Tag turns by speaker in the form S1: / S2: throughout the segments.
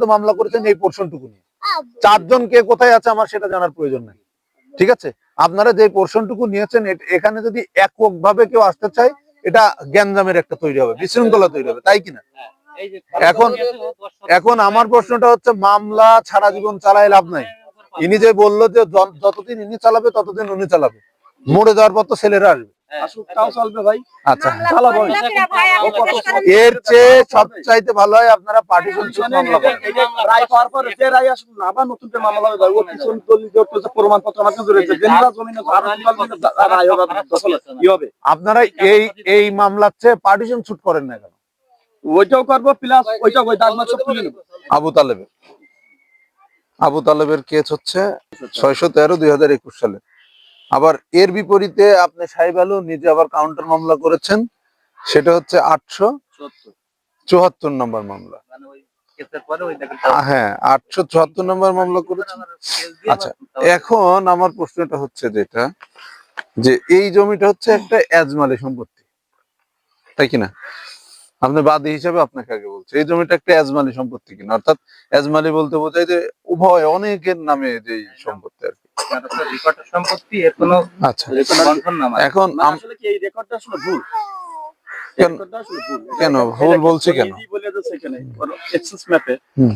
S1: তো মামলা করেছেন এই পোর্শনটুকু নিয়ে। চারজন কে কোথায় আছে আমার সেটা জানার প্রয়োজন নেই। ঠিক আছে? আপনারা যে পোর্শনটুকু নিয়েছেন এখানে যদি একক ভাবে কেউ আসতে চায় এটা গ্যাঞ্জামের একটা তৈরি হবে বিশৃঙ্খলা তৈরি হবে তাই কিনা? এখন- এখন আমার প্রশ্নটা হচ্ছে মামলা ছাড়া জীবন চালায় লাভ নাই। ইনি যে বলল যে যতদিন ইনি চালাবে ততদিন উনি চালাবে। মরে যাওয়ার পর তো ছেলেরা আসবে।
S2: ভাই।
S1: আচ্ছা।
S2: চালাবো।
S1: এর চেয়ে সবচাইতে ভালো হয় আপনারা পার্টিশন
S2: রায় পাওয়ার পরে যে রায় না আবার নতুন মামলা হবে ও পিছন প্রমাণপত্র আমার কাছে রয়েছে। হবে
S1: আপনারা এই এই মামলার চেয়ে পার্টিশন ছুট করেন না কেন?
S2: ওইটাও করব প্লাস ওইটাও ওই দাগ সব
S1: আবু তালেবের। আবু তালেবের কেস হচ্ছে ছয়শো তেরো দুই হাজার একুশ সালে। আবার এর বিপরীতে আপনি সাহেব আলু নিজে আবার কাউন্টার মামলা করেছেন সেটা হচ্ছে আটশো চুয়াত্তর নম্বর মামলা। হ্যাঁ আটশো চুয়াত্তর নম্বর মামলা করেছেন। আচ্ছা এখন আমার প্রশ্নটা হচ্ছে যেটা যে এই জমিটা হচ্ছে একটা এজমালি সম্পত্তি তাই কিনা? আপনি বাদী হিসাবে আপনাকে আগে বলছে এই জমিটা একটা এজমালি সম্পত্তি কিনা? অর্থাৎ এজমালি বলতে বোঝায় যে উভয় অনেকের নামে যে সম্পত্তি আর কি
S3: সম্পত্তি এর কোনো
S1: আচ্ছা। এখন
S2: আসলে কি এই রেকর্ডটা আসলে ভুল?
S1: কেন-
S2: ভুল।
S1: কেন?
S2: এটা-
S1: ভুল
S2: এটা
S1: বলছে কেন?
S2: বলে যাচ্ছে এখানে এক্সেস ম্যাপে
S1: হুম।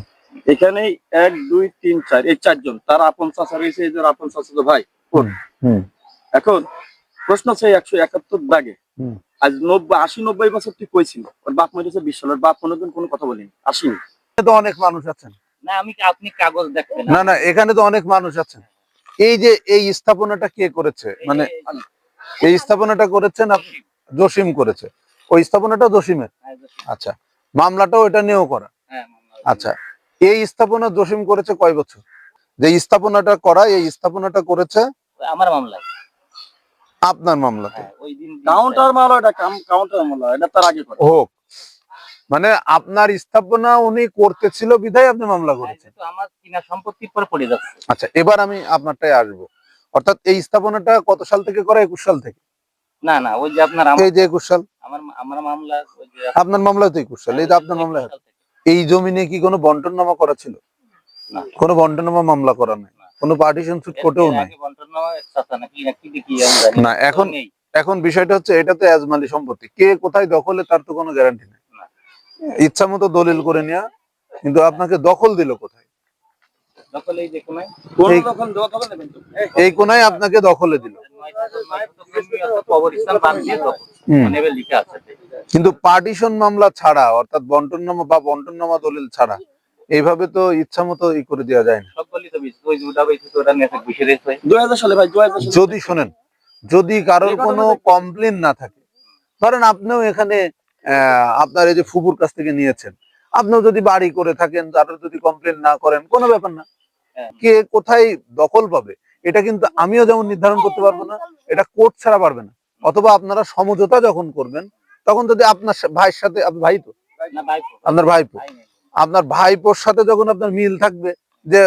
S2: এক দুই তিন চার এই চারজন তার আপন চাচা রয়েছে এই যে আপন চাচা তো ভাই এখন প্রশ্ন আছে একশো একাত্তর দাগে আজ নব্বই আশি নব্বই বছর তুই কইছিল ওর বাপ মেরেছে বিশ সাল ওর বাপ কোনোদিন কোনো কথা বলিনি আসিনি।
S1: তো অনেক মানুষ আছেন।
S3: না আমি আপনি কাগজ দেখবেন।
S1: না না এখানে তো অনেক মানুষ আছেন। এই যে এই স্থাপনাটা কে করেছে? মানে এই স্থাপনাটা করেছেন আপ- জসিম। করেছে। ওই স্থাপনাটা জসিমের? আচ্ছা। মামলাটাও এটা নিয়েও করা
S3: হ্যাঁ,
S1: আচ্ছা। এই স্থাপনা জসিম করেছে কয় বছর? যে স্থাপনাটা করা এই স্থাপনাটা করেছে
S3: আমার মামলা
S1: আপনার মামলাতে।
S3: হ্যাঁ, ওই দিন
S2: কাউন্টার মামলা এটা কাউন্টার মামলা এটা তার আগে করে
S1: হোক। মানে আপনার স্থাপনা উনি করতেছিল বিধায় আপনি মামলা করেছেন।
S3: আমার কিনা সম্পত্তির পর পড়ে যাচ্ছে।
S1: আচ্ছা এবার আমি আপনারটাই আসব। অর্থাৎ এই স্থাপনাটা কত সাল থেকে করা একুশ সাল থেকে?
S3: না না ওই যে আপনার
S1: এই যে একুশ সাল?
S3: আমার আমার মামলা
S1: আপনার মামলা তো একুশ সাল এই যে আপনার মামলা এই জমিনে কি কোনো বন্টননামা করা ছিল?
S3: না।
S1: কোনো বন্টননামা মামলা করা নাই? কোনো পার্টিশন সুট নাই? না, এখন- এখন বিষয়টা হচ্ছে এটা তো এজমালি সম্পত্তি। কে কোথায় দখলে তার তো কোনো গ্যারান্টি নেই। ইচ্ছা মতো দলিল করে নেওয়া কিন্তু আপনাকে দখল দিল কোথায়?
S3: এই
S1: কোনায়? আপনাকে দখলে দিল। কিন্তু পার্টিশন মামলা ছাড়া অর্থাৎ বন্টননামা বা বন্টননামা দলিল ছাড়া এইভাবে তো ইচ্ছা মতো ই করে দেওয়া যায় না। যদি শোনেন যদি কারোর কোনো কমপ্লেন না থাকে ধরেন আপনিও এখানে আপনার এই যে ফুপুর কাছ থেকে নিয়েছেন। আপনিও যদি বাড়ি করে থাকেন কারোর যদি কমপ্লেন না করেন কোনো ব্যাপার না।
S3: হ্যাঁ।
S1: কে কোথায় দখল পাবে এটা কিন্তু আমিও যেমন নির্ধারণ করতে পারব না এটা কোর্ট ছাড়া পারবে না। অথবা আপনারা সমঝোতা যখন করবেন তখন যদি আপনার ভাইয়ের সাথে ভাই তো? আপনার ভাইপো আপনার ভাইপোর সাথে যখন আপনার মিল থাকবে যে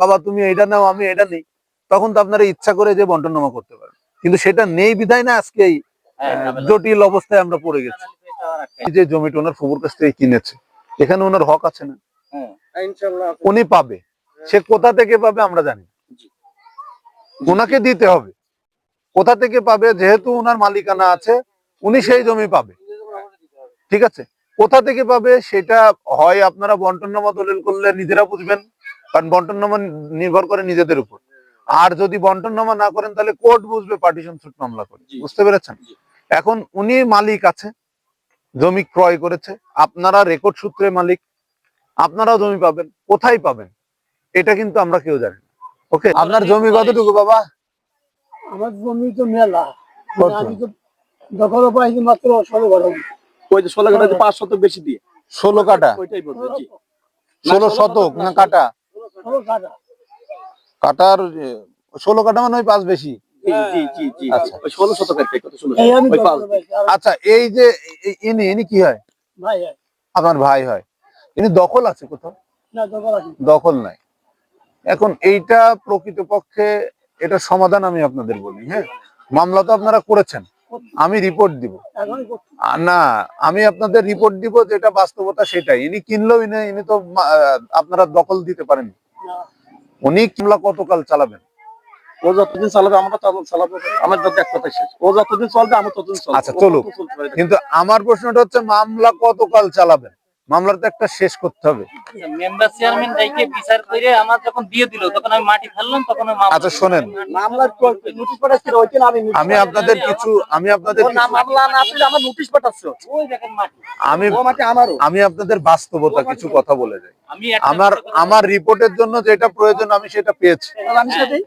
S1: বাবা তুমি এটা নাও আমি এটা নেই তখন তো আপনারা ইচ্ছা করে যে বন্টননামা করতে পারেন। কিন্তু সেটা নেই বিধায় না আজকে এই
S3: হ্যাঁ।
S1: জটিল অবস্থায় আমরা পড়ে গেছি। যে জমিটা ওনার ফুবুর কাছ থেকে কিনেছে এখানে ওনার হক আছে না?
S3: হ্যাঁ।
S1: উনি পাবে। সে কোথা থেকে পাবে আমরা জানি ওনাকে দিতে হবে। কোথা থেকে পাবে? যেহেতু ওনার মালিকানা আছে উনি সেই জমি পাবে। ঠিক আছে? কোথা থেকে পাবে? সেটা হয় আপনারা বন্টননামা দলিল করলে নিজেরা বুঝবেন। কারণ বন্টননামা নির্ভর করে নিজেদের উপর। আর যদি বন্টননামা না করেন তাহলে কোর্ট বুঝবে পার্টিশন সুট মামলা করে। বুঝতে পেরেছেন? এখন উনি মালিক আছে জমি ক্রয় করেছে আপনারা রেকর্ড সূত্রে মালিক আপনারাও জমি পাবেন কোথায় পাবেন এটা কিন্তু আমরা কেউ জানি না। ওকে আপনার জমি কতটুকু বাবা?
S4: আমার জমি তো মেলা।
S1: কত?
S4: দখল পাইছি মাত্র ষোলো
S2: ওই যে ষোলো কাটা পাঁচ শত বেশি দিয়ে।
S1: ষোলো কাটা ষোলো শতক না কাটা
S4: কাটা
S1: কাটার ষোলো কাটা মানে ওই পাঁচ বেশি। আচ্ছা।
S4: এই পাইছি আর
S1: আচ্ছা এই যে ইনি ইনি কি হয়?
S4: ভাই
S1: আমার ভাই হয়। ইনি দখল আছে কোথাও?
S4: দখল
S1: নাই। এখন এইটা প্রকৃতপক্ষে এটা সমাধান আমি আপনাদের বলি হ্যাঁ? মামলা তো আপনারা করেছেন। আমি রিপোর্ট দিব। না আমি আপনাদের রিপোর্ট দিব যেটা বাস্তবতা সেটাই। ইনি কিনলেও ইনি ইনি তো আপনারা দখল দিতে পারেন উনি কিমলা কতকাল চালাবেন?
S2: ও যতদিন চালাবে আমরা ততদিন চালাবো। আমার যত এক কথা শেষ। ও যতদিন চলবে আমি ততদিন চলবো।
S1: আচ্ছা, চলুক। কিন্তু আমার প্রশ্নটা হচ্ছে মামলা কতকাল চালাবেন মামলার তো একটা শেষ করতে হবে।
S3: মেম্বার চেয়ারম্যান যাইকে বিচার করে আমার যখন দিয়ে দিল তখন আমি মাটি ফেললাম তখন
S1: আচ্ছা, শোনেন।
S2: মামলার নোটিশ পাঠাচ্ছি ওইদিন আমি
S1: আমি আপনাদের কিছু আমি আপনাদের
S2: মামলা না আমার নোটিশ পাঠাচ্ছে।
S3: ওই দেখেন মাটি।
S1: আমি
S2: ও মাটি আমারও।
S1: আমি আপনাদের বাস্তবতা কিছু কথা বলে যাই। আমার। আমার রিপোর্টের জন্য যেটা প্রয়োজন আমি সেটা পেয়েছি।
S2: আমি সেটাই